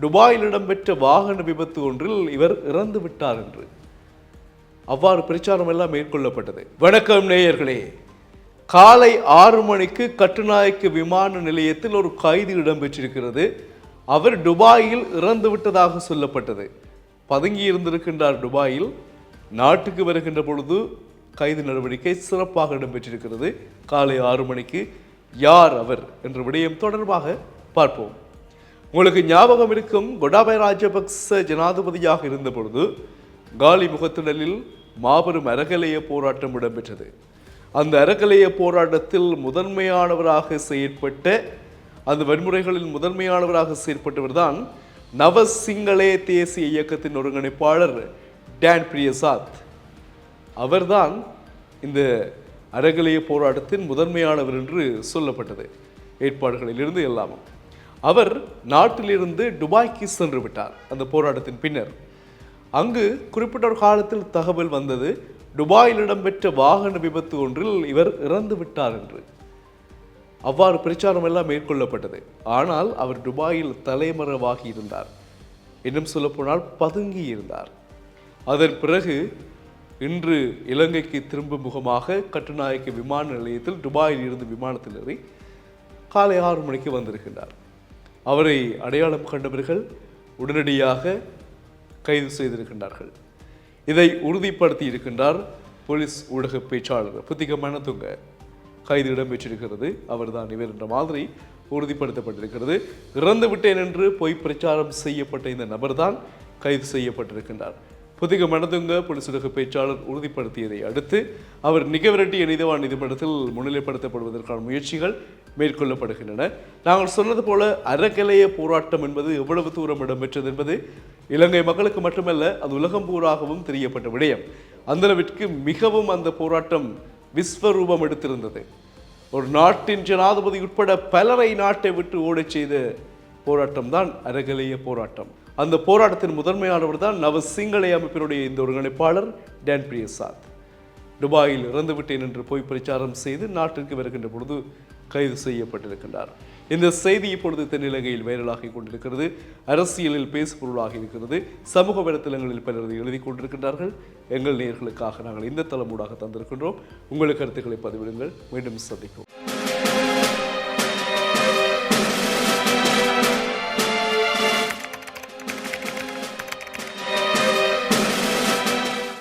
துபாயில் இடம்பெற்ற வாகன விபத்து ஒன்றில் இவர் இறந்து விட்டார் என்று. அவ்வாறு பிரச்சாரம் எல்லாம் மேற்கொள்ளப்பட்டது. வணக்கம் நேயர்களே. காலை ஆறு மணிக்கு கட்டுநாயக்கு விமான நிலையத்தில் ஒரு கைது இடம்பெற்றிருக்கிறது. அவர் துபாயில் இறந்து விட்டதாக சொல்லப்பட்டது. பதுங்கி இருந்திருக்கின்றார் துபாயில். நாட்டுக்கு வருகின்ற பொழுது கைது நடவடிக்கை சிறப்பாக இடம்பெற்றிருக்கிறது. காலை ஆறு மணிக்கு யார் அவர் என்ற விடயம் தொடர்பாக பார்ப்போம். உங்களுக்கு ஞாபகம் இருக்கும் கொடாபய ராஜபக்ச ஜனாதிபதியாக இருந்த பொழுது காலி முகத்திடலில் மாபெரும் அறகலைய போராட்டம் இடம்பெற்றது. அந்த அறகலைய போராட்டத்தில் முதன்மையானவராக செயற்பட்ட அந்த வன்முறைகளில் முதன்மையானவராக செயற்பட்டவர் தான் நவசிங்களே தேசிய இயக்கத்தின் ஒருங்கிணைப்பாளர் டேன் பிரியசாத். அவர்தான் இந்த அறகலைய போராட்டத்தின் முதன்மையானவர் என்று சொல்லப்பட்டது. ஏற்பாடுகளிலிருந்து எல்லாமும். அவர் நாட்டிலிருந்து துபாய்க்கு சென்று விட்டார் அந்த போராட்டத்தின் பின்னர். அங்கு குறிப்பிட்ட ஒரு காலத்தில் தகவல் வந்தது துபாயில் இடம்பெற்ற வாகன விபத்து ஒன்றில் இவர் இறந்து விட்டார் என்று. அவ்வாறு பிரச்சாரம் எல்லாம் மேற்கொள்ளப்பட்டது. ஆனால் அவர் துபாயில் தலைமறைவாகி இருந்தார். இன்னும் சொல்லப்போனால் பதுங்கி இருந்தார். அதன் பிறகு இன்று இலங்கைக்கு திரும்பும் முகமாக கட்டுநாயக்க விமான நிலையத்தில் துபாயில் இருந்து விமானத்தில் ஏறி காலை ஆறு மணிக்கு வந்திருக்கின்றார். அவரை அடையாளம் கண்டவர்கள் உடனடியாக கைது செய்திருக்கின்றார்கள். இதை உறுதிப்படுத்தி இருக்கின்றார் போலீஸ் ஊடக பேச்சாளர். புத்திக தொங்க. கைது இடம்பெற்றிருக்கிறது அவர்தான் இவர் என்ற மாதிரி உறுதிப்படுத்தப்பட்டிருக்கிறது. இறந்து விட்டேன் என்று பொய் பிரச்சாரம் செய்யப்பட்ட இந்த நபர்தான் கைது செய்யப்பட்டிருக்கின்றார். புதிக மனதுங்க போலீஸ் பேச்சாளர் உறுதிப்படுத்தியதை அடுத்து அவர் நிகவரட்டிய நீதிவான் நீதிமன்றத்தில் முன்னிலைப்படுத்தப்படுவதற்கான முயற்சிகள் மேற்கொள்ளப்படுகின்றன. நாங்கள் சொன்னது போல அறக்கலைய போராட்டம் என்பது எவ்வளவு தூரம் இடம்பெற்றது என்பது இலங்கை மக்களுக்கு மட்டுமல்ல அது உலகம் பூராகவும் தெரியப்பட்ட விடயம். அந்தளவிற்கு மிகவும் அந்த போராட்டம் விஸ்வரூபம் எடுத்திருந்தது. ஒரு நாட்டின் ஜனாதிபதி உட்பட பலரை நாட்டை விட்டு ஓடச் செய்த போராட்டம் தான் அறகலைய போராட்டம். அந்த போராட்டத்தின் முதன்மையானவர் தான் நவ சிங்களை அமைப்பினுடைய இந்த ஒருங்கிணைப்பாளர் டேன் பிரியசாத். துபாயில் இறந்துவிட்டேன் என்று போய் பிரச்சாரம் செய்து நாட்டிற்கு வருகின்ற பொழுது கைது செய்யப்பட்டிருக்கின்றார். இந்த செய்தி இப்பொழுது தென்னிலங்கையில் வைரலாகி கொண்டிருக்கிறது. அரசியலில் பேசுபொருளாகி இருக்கிறது. சமூக வலைத்தளங்களில் பலர் எழுதி கொண்டிருக்கின்றார்கள். எங்கள் நேயர்களுக்காக நாங்கள் இந்த தளமூடாக தந்திருக்கின்றோம். உங்கள் கருத்துக்களை பதிவிடுங்கள். மீண்டும் சந்திப்போம்.